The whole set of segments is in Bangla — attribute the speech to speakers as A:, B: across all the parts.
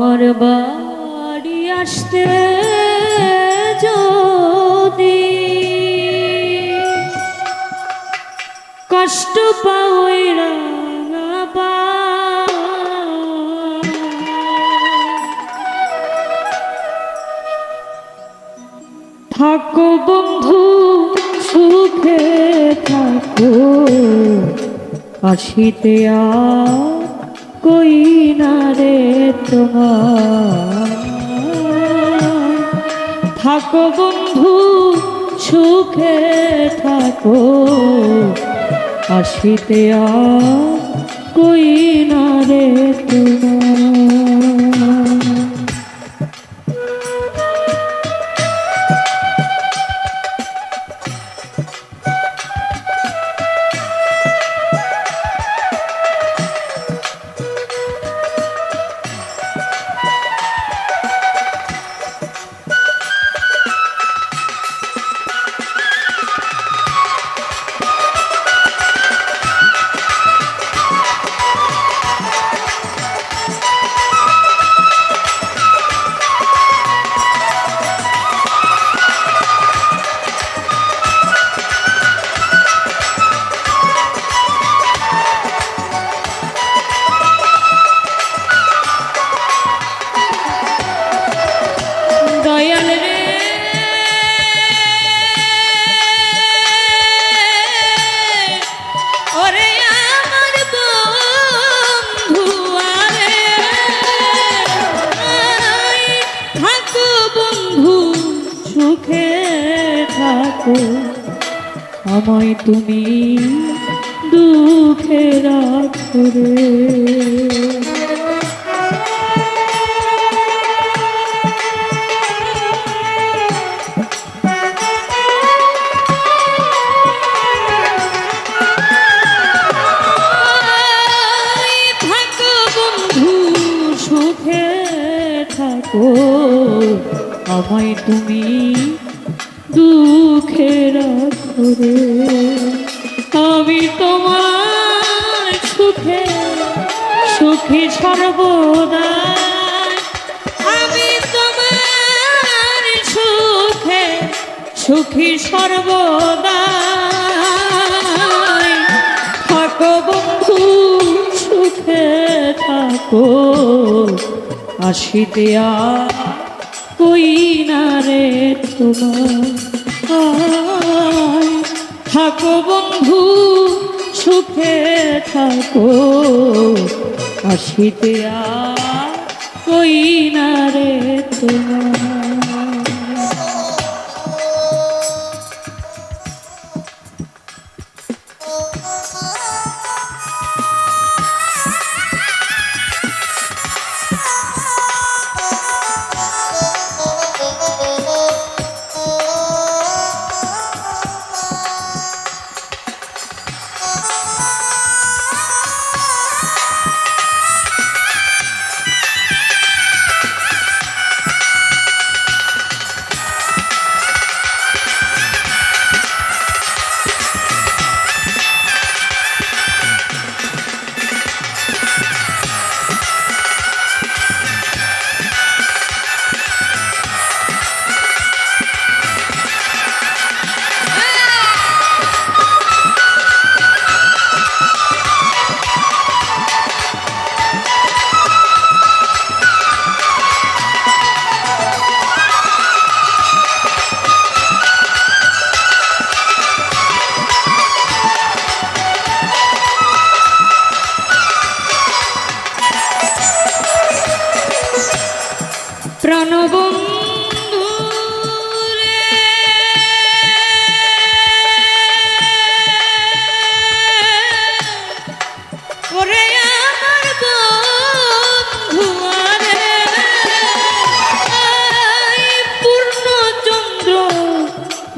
A: আমার বাড়ি আসতে যদি কষ্ট পাওই রাঙাবা থাকো বন্ধু সুখে থাকো। আসিতে আর রে তোমার। থাকো বন্ধু সুখে থাকো। আসিতে আর থাকো। আমায় তুমি দুঃখে রাখো থাকো। আমায় তুমি দুঃখে রাখো রে আমি তোমার সুখে, সুখী সর্বদা সুখে, সুখী সর্বদা থাকো বন্ধু, সুখে থাকো। আসিতে আর না রে তোমার থাকো বন্ধু সুখে থাকো। আসিতে আর কই না রে তোমার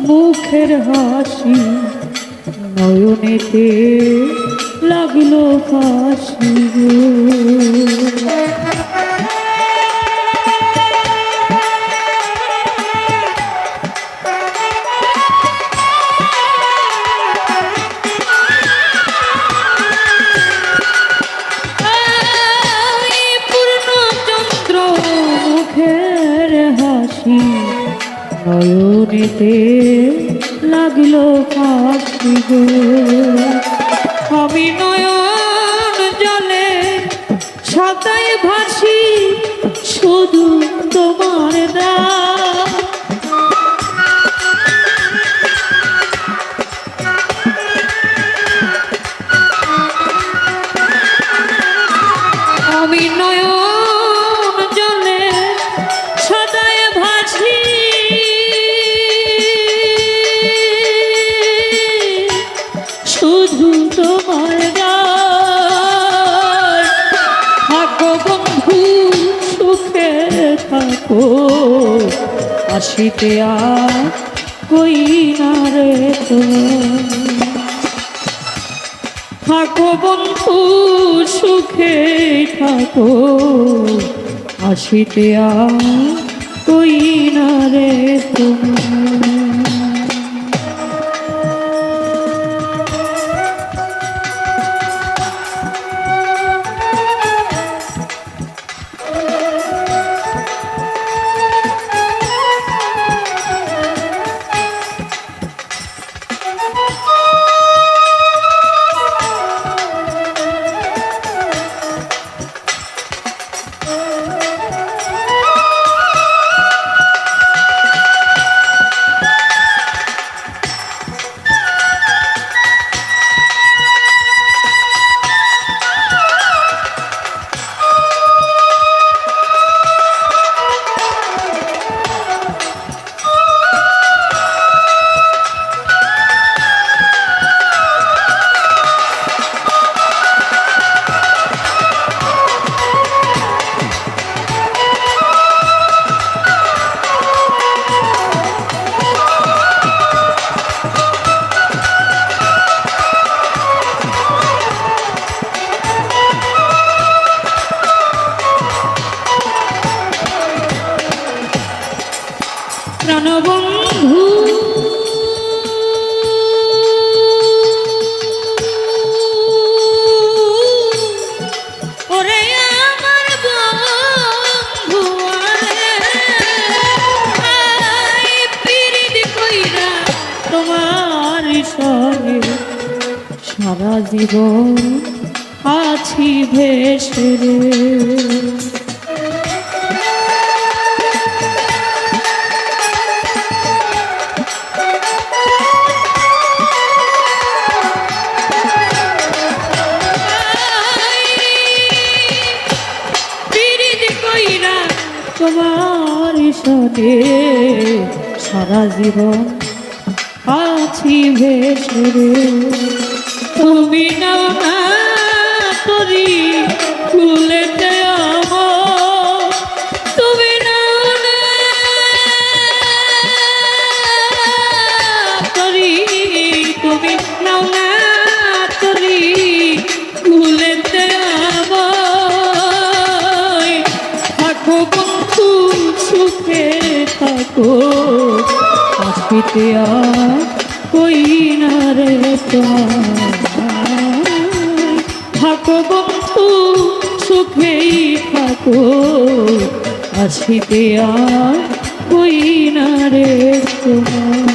A: মুখের হাসি নয়নেতে লাগল হাসি নয়নেতে লাগল ফাঁসি আমি নয়ন থাকো আসিতে আর কই না রে থাকো বন্ধু, সুখে থাকো। আসিতে আর কই না রে তোমার সঙ্গে সারা জীবন আছি ভেসে তোমার সাথে সারা জীবন আছি ভেসরে তুমি না করি আমার তুমি না করি তুমি না করি আমায় থাকো বন্ধু, সুখে থাকো। আসিতে আর থাকো বন্ধু সুখেই থাকো আসিতে আর কই না রে তোমার।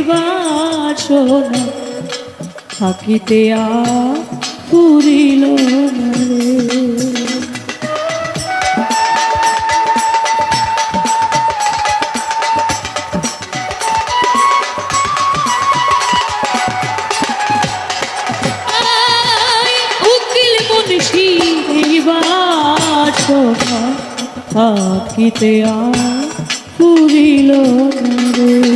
A: বাসনা থাকিতে আর পুরিল না। থাকিতে পুরিল রে।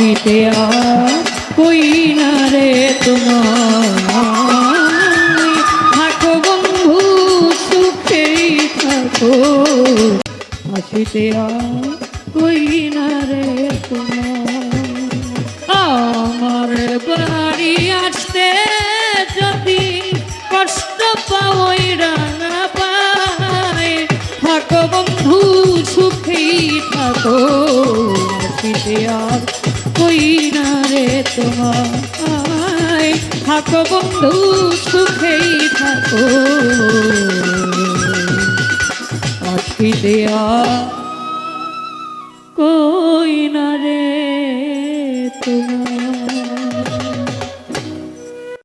A: আসিতে আর না রে তোমার? থাকো বন্ধু সুখেই থাকো। কই না রে রে তোমার থাকো বন্ধু সুখেই থাকো। আসিতে আর